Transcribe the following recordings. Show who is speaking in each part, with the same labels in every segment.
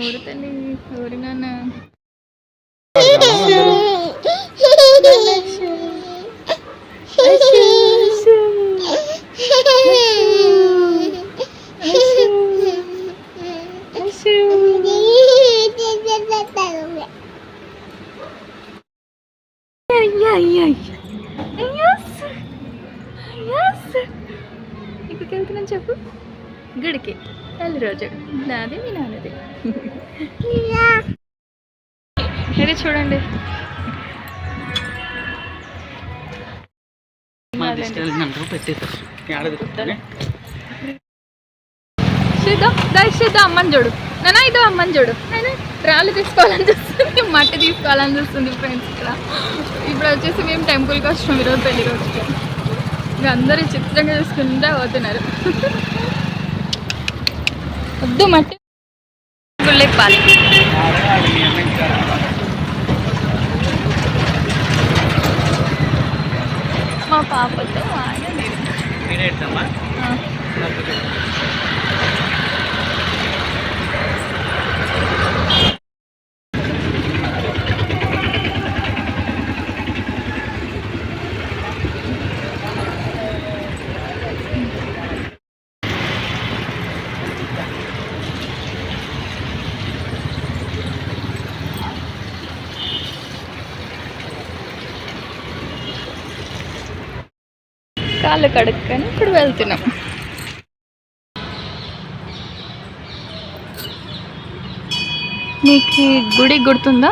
Speaker 1: ఊరుతండి ఊరినాన్న Thank you. ఇది చూడండి. అమ్మని చూడు. నాన్న ఇదో అమ్మని చూడు. రాళ్ళు తీసుకోవాలని చూస్తుంది మట్టి తీసుకోవాలని చూస్తుంది ఫ్రెండ్స్ ఇక్కడ. ఇప్పుడు వచ్చేసి మేము టెంపుల్కి వచ్చినాం ఈరోజు పెళ్ళి రోజుకి. ఇక అందరూ చిత్రంగా చూసుకుంటూ పోతున్నారు. వద్దు మట్టి. గుళ్ళెప్పాలి పాపతో
Speaker 2: వాడు
Speaker 1: నేను కాళ్ళు కడుక్కొని ఇప్పుడు వెళ్తున్నాం. మీకు గుడి గుర్తుందా?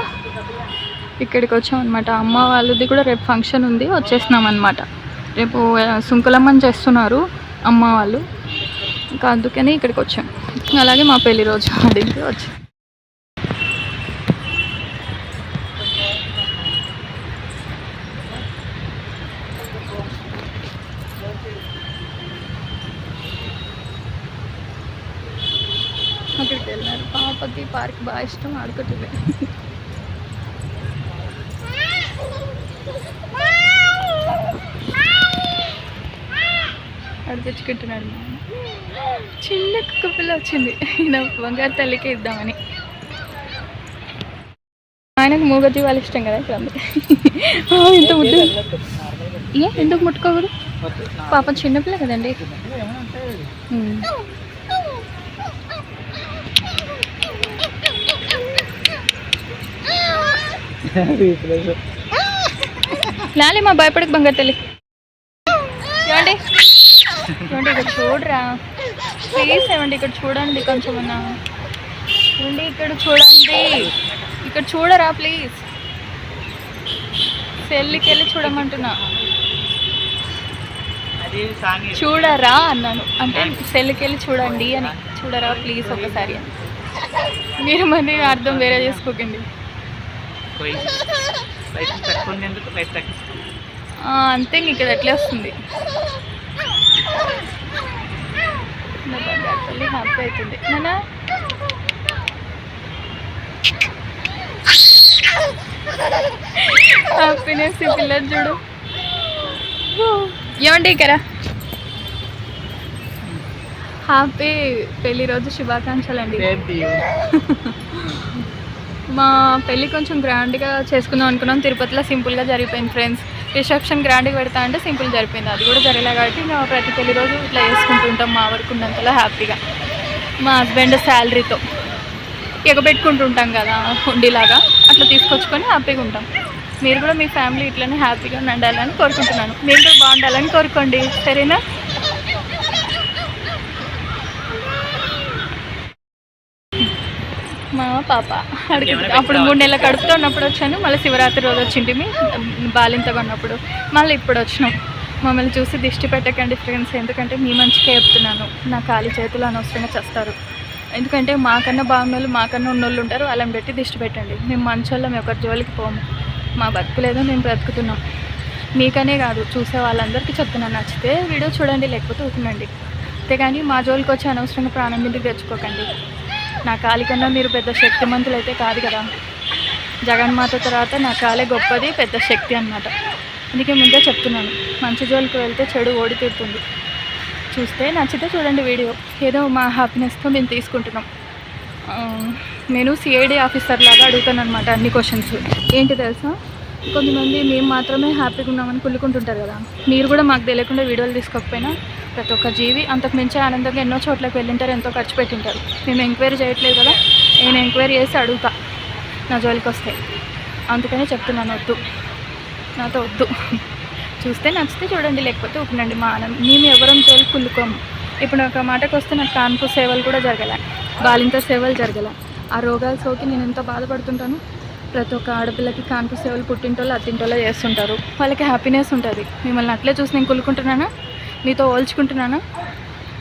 Speaker 1: ఇక్కడికి వచ్చాం అనమాట అమ్మ వాళ్ళది కూడా రేపు ఫంక్షన్ ఉంది వచ్చేసినాం అనమాట రేపు ఆ, సుంకులమ్మని చేస్తున్నారు అమ్మ వాళ్ళు. ఇంకా అందుకని ఇక్కడికి వచ్చాం. అలాగే మా పెళ్ళి రోజు అడిగి వచ్చాం. అక్కడికి వెళ్ళారు. పాపకి పార్క్ బాగా ఇష్టం ఆడుకుంటుంది. మా ఆయన. చిన్న కుక్క పిల్ల వచ్చింది. నా బంగారు తల్లికి ఇద్దామని. ఆయనకు మూగజీవాలు ఇష్టం కదా ఇక్కడ ఇంత ముద్దు. ఏ ఎందుకు ముట్టుకోకూడదు? పాపం చిన్నపిల్ల కదండి. ఉమ్. మా భయపడకు బంగారు తల్లి. చూడండి చూడండి ఇక్కడ చూడరా? ప్లీజ్ ఏమండి ఇక్కడ చూడండి కొంచెం అన్నా. చూడండి ఇక్కడ చూడండి. ఇక్కడ చూడరా ప్లీజ్ సెల్లికి వెళ్ళి చూడమంటున్నా. చూడరా అన్నాను. అంటే సెల్కి వెళ్ళి చూడండి అని. చూడరా ప్లీజ్ ఒకసారి అని. మీరు మరి అర్థం వేరే చేసుకోకండి. అంతే ఇంక ఇక్కడ ఎట్లే వస్తుంది. హ్యాపీ అవుతుంది. నానా? హ్యాపీనెస్ ఈ పిల్లలు చూడు. ఏమండి ఇక్కడ? హ్యాపీ పెళ్ళి రోజు శుభాకాంక్షలు అండి మా పెళ్ళి కొంచెం గ్రాండ్గా చేసుకుందాం అనుకున్నాం. తిరుపతిలో సింపుల్గా జరిగిపోయింది ఫ్రెండ్స్. రిసెప్షన్ గ్రాండ్గా పెడతా అంటే సింపుల్ జరిపోయింది. అది కూడా జరగలే కాబట్టి మేము ప్రతి పెళ్ళి రోజు ఇట్లా చేసుకుంటుంటాం మా వరకు ఉన్నంతలో హ్యాపీగా. మా హస్బెండ్ శాలరీతో ఎగబెట్టుకుంటుంటాం కదా హుండీలాగా. అట్లా తీసుకొచ్చుకొని హ్యాపీగా ఉంటాం. మీరు కూడా మీ ఫ్యామిలీ ఇట్లనే హ్యాపీగా ఉండాలని కోరుకుంటున్నాను. మీరు కూడా బాగుండాలని కోరుకోండి. సరేనా మా పాప. అడుగుతుంది అప్పుడు మూడు నెలల కడుపుతో ఉన్నప్పుడు వచ్చాను మళ్ళీ శివరాత్రి రోజు వచ్చింటి బాలింతగా ఉన్నప్పుడు మళ్ళీ ఇప్పుడు వచ్చినాం. మమ్మల్ని చూసి దిష్టి పెట్టకండి ఫ్రెండ్స్ ఎందుకంటే మీ మంచికే చెప్తున్నాను. నా ఖాళీ చేతులు అనవసరంగా చేస్తారు. ఎందుకంటే మాకన్నా బాగున్నోళ్ళు మాకన్నా ఉన్నోళ్ళు ఉంటారు వాళ్ళని పెట్టి దిష్టి పెట్టండి. మేము మంచోళ్ళం ఒకరి జోలికి పోము. మా బతుకులేదో మేము బ్రతుకుతున్నాం. మీకనే కాదు చూసే వాళ్ళందరికీ చెప్తున్నాను. నచ్చితే వీడియో చూడండి లేకపోతే ఊకుండండి అంతేగాని మా జోలికి వచ్చి అనవసరంగా ప్రాణం మీదకి తెచ్చుకోకండి? నా కాలి కన్నా మీరు పెద్ద శక్తిమంతులు అయితే కాదు. కదా జగన్మాత తర్వాత నా కాలే గొప్పది పెద్ద శక్తి అన్నమాట. అందుకే ముందే చెప్తున్నాను మంచి జోలికి వెళ్తే చెడు ఓడి తీరుతుంది. చూస్తే నచ్చితే చూడండి వీడియో. ఏదో మా హ్యాపీనెస్తో మేము తీసుకుంటున్నాం. నేను సిఐడి ఆఫీసర్ లాగా అడుగుతాను అనమాట అన్ని క్వశ్చన్స్ ఏంటి తెలుసా? కొంతమంది మేము మాత్రమే హ్యాపీగా ఉన్నామని కుళ్ళుకుంటుంటారు కదా. మీరు కూడా మాకు తెలియకుండా వీడియోలు తీసుకోకపోయినా ప్రతి ఒక్క జీవి అంతకు మించి ఆనందంగా ఎన్నో చోట్లకి వెళ్ళింటారు ఎంతో ఖర్చు పెట్టింటారు. మేము ఎంక్వైరీ చేయట్లేదు కదా? నేను ఎంక్వైరీ చేసి అడుగుతా. నా జోలికి వస్తే. అందుకనే చెప్తున్నాను వద్దు. నాతో వద్దు. చూస్తే నచ్చితే చూడండి లేకపోతే ఊపినండి. మా ఆనందం మేము ఎవరం జోలి కుళ్ళుకోము. ఇప్పుడు ఒక మాటకు వస్తే నాకు కాన్పు సేవలు కూడా జరగలే. బాలింత సేవలు జరగలే. ఆ రోగాలు సోకి నేను ఎంతో బాధపడుతుంటాను? ప్రతి ఒక్క ఆడపిల్లకి కాన్పు సేవలు పుట్టింటోళ్ళు అత్తింటోళ్ళు చేస్తుంటారు. వాళ్ళకి హ్యాపీనెస్ ఉంటుంది. మిమ్మల్ని అట్లే చూసి నేను కుళ్ళుకుంటున్నానా? నీతో పోల్చుకుంటున్నానా?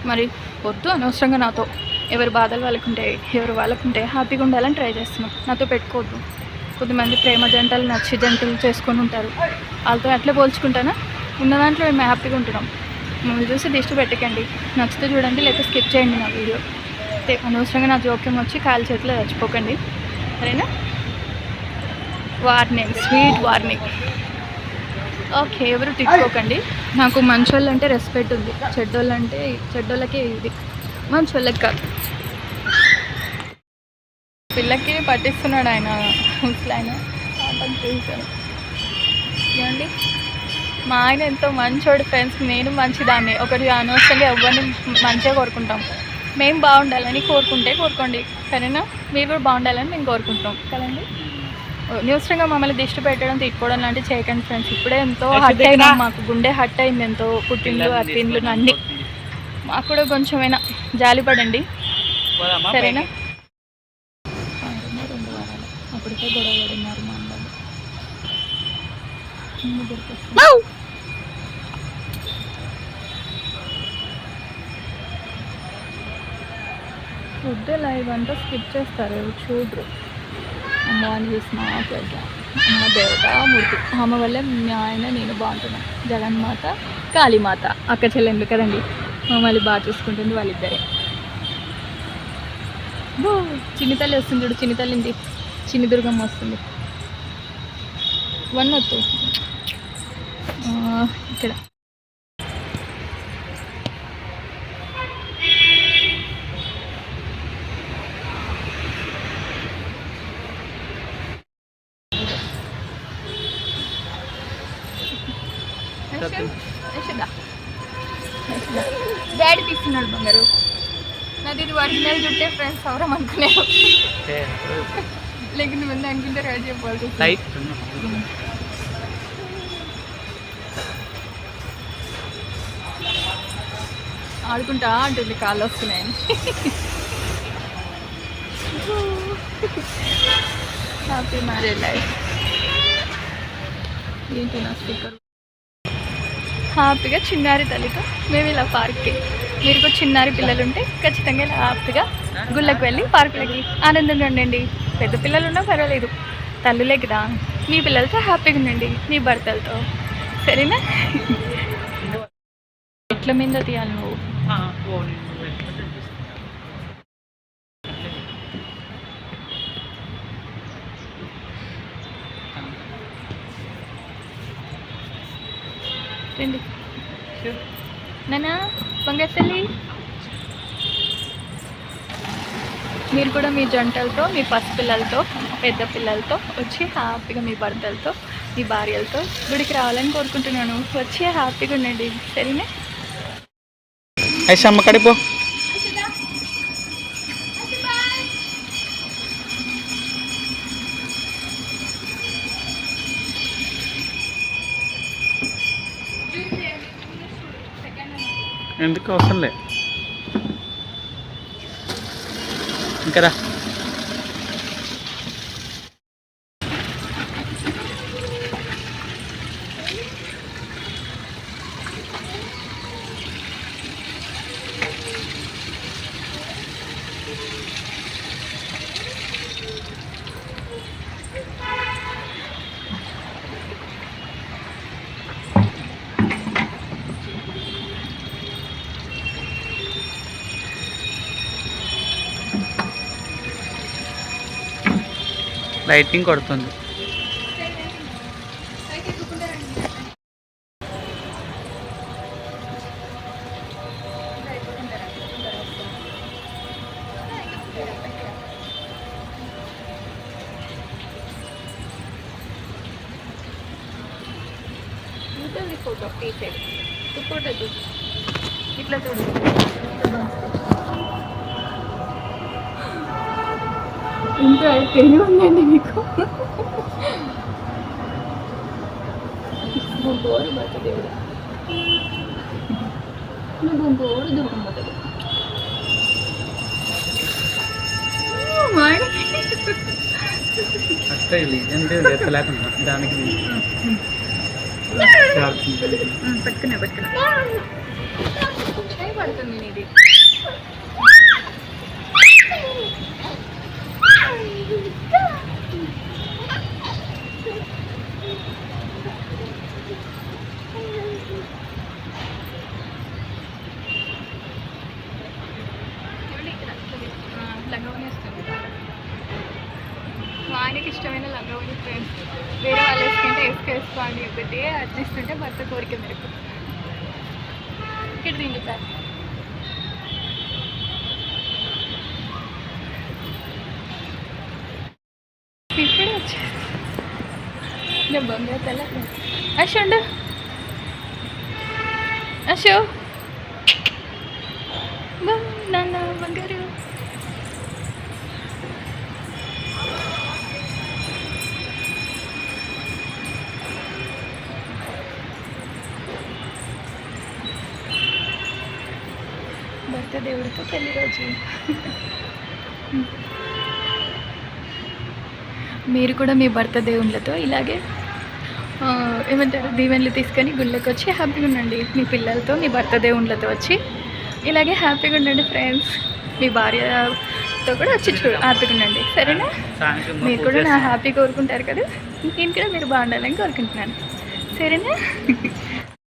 Speaker 1: మరి వద్దు అనవసరంగా నాతో. ఎవరి బాధలు వాళ్ళకు ఉంటాయి ఎవరు వాళ్ళకు ఉంటాయి హ్యాపీగా ఉండాలని ట్రై చేస్తున్నాం. నాతో పెట్టుకోవద్దు. కొద్దిమంది ప్రేమ జంటలు నచ్చి జంటలు చేసుకొని ఉంటారు. వాళ్ళతో అట్లే పోల్చుకుంటానా? ఉన్న దాంట్లో మేము హ్యాపీగా ఉంటున్నాం. మమ్మల్ని చూసి దిష్టి పెట్టకండి. నచ్చితే చూడండి లేకపోతే స్కిప్ చేయండి నా వీడియో. అయితే అనవసరంగా నా జోక్యం వచ్చి కాలు చేతిలో చచ్చిపోకండి. సరేనా? వార్నింగ్ స్వీట్ వార్నింగ్ ఓకే ఎవరు తిట్టుకోకండి. నాకు మంచోళ్ళు అంటే రెస్పెక్ట్ ఉంది. చెడ్డోళ్ళు అంటే చెడ్డోళ్ళకే ఇది. మంచోళ్ళకి కాదు. పిల్లకి పట్టిస్తున్నాడు ఆయన ముసలి ఆయన. పాపం చూశాను. ఏమండి? మా ఆయన ఎంతో మంచోడు ఫ్రెండ్స్ నేను మంచిదాన్ని. ఒకటి అనవసరంగా ఎవరిని మంచిగా కోరుకుంటాం. మేము బాగుండాలని కోరుకుంటే కోరుకోండి. సరేనా? మీరు కూడా బాగుండాలని మేము కోరుకుంటాం కదండి? అనవసరంగా మమ్మల్ని దిష్టి పెట్టడం తిట్టుకోవడం లాంటివి చేయకండి ఫ్రెండ్స్. ఇప్పుడే ఎంతో హట్ అయినాం మాకు. గుండె హట్ అయింది ఎంతో పుట్టిండ్లు అత్తిండ్లు అన్నీ మాకు కూడా కొంచెమైనా జాలి పడండి. సరేనా? రెండు వారాలు. అప్పటికే గొడవ పడినారు మా. ఫుడ్ లైవ్ అంతా స్కిప్ చేస్తారు చూడరు. అమ్మ అని చూసి నాకు అమ్మ దేవత మూర్తి. అమ్మ వల్లే మీ ఆయన నేను బాగుంటున్నాను జగన్మాత కాళీమాత అక్క చెల్లెండు కదండి. మమ్మల్ని బాగా చూసుకుంటుంది వాళ్ళిద్దరే. చిన్ని తల్లి వస్తుంది చూడు చిన్ని తల్లింది. చిన్ని దుర్గమ్మ వస్తుంది. వన్ వద్దు. ఇక్కడ. డాడీ తీస్తున్నాడు బంగారు. నాది ఇది ఒరిజినల్ జుట్టే ఫ్రెండ్స్ అవరం అనుకునేది
Speaker 2: ఏ,
Speaker 1: లేకుంటే ముందు అనుకుంటే రెడీ.
Speaker 2: లైట్
Speaker 1: ఆడుకుంటా అంటుంది కాళ్ళు వస్తున్నాయని హ్యాపీ మ్యారేజ్ లైఫ్ ఏంటి నా స్పీకర్ హ్యాపీగా చిన్నారి తల్లితో మేము ఇలా పార్క్కి మీరు కూడా చిన్నారి పిల్లలు ఉంటే ఖచ్చితంగా ఇలా హ్యాపీగా గుళ్ళకి వెళ్ళి పార్కులకి ఆనందంగా ఉండండి. పెద్ద పిల్లలు ఉన్నా పర్వాలేదు. తల్లులే కదా. మీ పిల్లలతో హ్యాపీగా ఉండండి. మీ భర్తలతో. సరేనా? ఎట్ల మీద తీయాలి నువ్వు
Speaker 2: ఆ, ఓ, నేను వెళ్ళిపోతే చూస్తా.
Speaker 1: రండి. నానా బంగారు మీరు కూడా మీ జంటలతో మీ పసిపిల్లలతో పెద్ద పిల్లలతో వచ్చి హ్యాపీగా మీ భర్తలతో మీ భార్యలతో గుడికి రావాలని కోరుకుంటున్నాను. వచ్చి హ్యాపీగా ఉండండి. సరేనా?
Speaker 2: అయితే అమ్మకడిపో ఎందుకు అవసరం లే. ఇంకరా లైటింగ్ కొడుతుంది.
Speaker 1: ఉంటుంది ఫోటో తీసేది ఫోటో ఇట్లా చూడండి ఇంకా తెలివి ఉందండి మీకు గుంపోరు బతదేవుడు నువ్వు గుంపోరు దూరం బతదు
Speaker 2: అక్కడ లీజెండ్ లేకుండా దానికి
Speaker 1: పట్టుకున్నా పట్టుకున్నా చేయి పడుతుంది నీది లంగవని వస్తుంది ఆయనకి ఇష్టమైన లంగవని ఫ్రెండ్స్ వేరే వాళ్ళు వేసుకుంటే వేసుకో వేసుకో అని ఒకటి అర్జిస్తుంటే భర్త కోరిక మేరకు ఇక్కడ దీంట్లో సార్ ఇప్పుడే వచ్చేసి నేను బంగారు తెల్ల అశు ఉండు అశు బా- నాన్న బంగారు భర్త దేవుడితో పెళ్ళి రోజు. మీరు కూడా మీ భర్త దేవుళ్ళతో ఇలాగే ఏమంటారు దీవెనలు తీసుకొని గుళ్ళకి వచ్చి హ్యాపీగా ఉండండి. మీ పిల్లలతో మీ భర్త దేవుళ్ళతో వచ్చి ఇలాగే హ్యాపీగా ఉండండి ఫ్రెండ్స్. మీ భార్యతో కూడా వచ్చి చూ హ్యాపీగా ఉండండి. సరేనా? మీరు కూడా నా హ్యాపీ కోరుకుంటారు కదా? నేను కూడా మీరు బాగుండాలని కోరుకుంటున్నాను. సరేనా?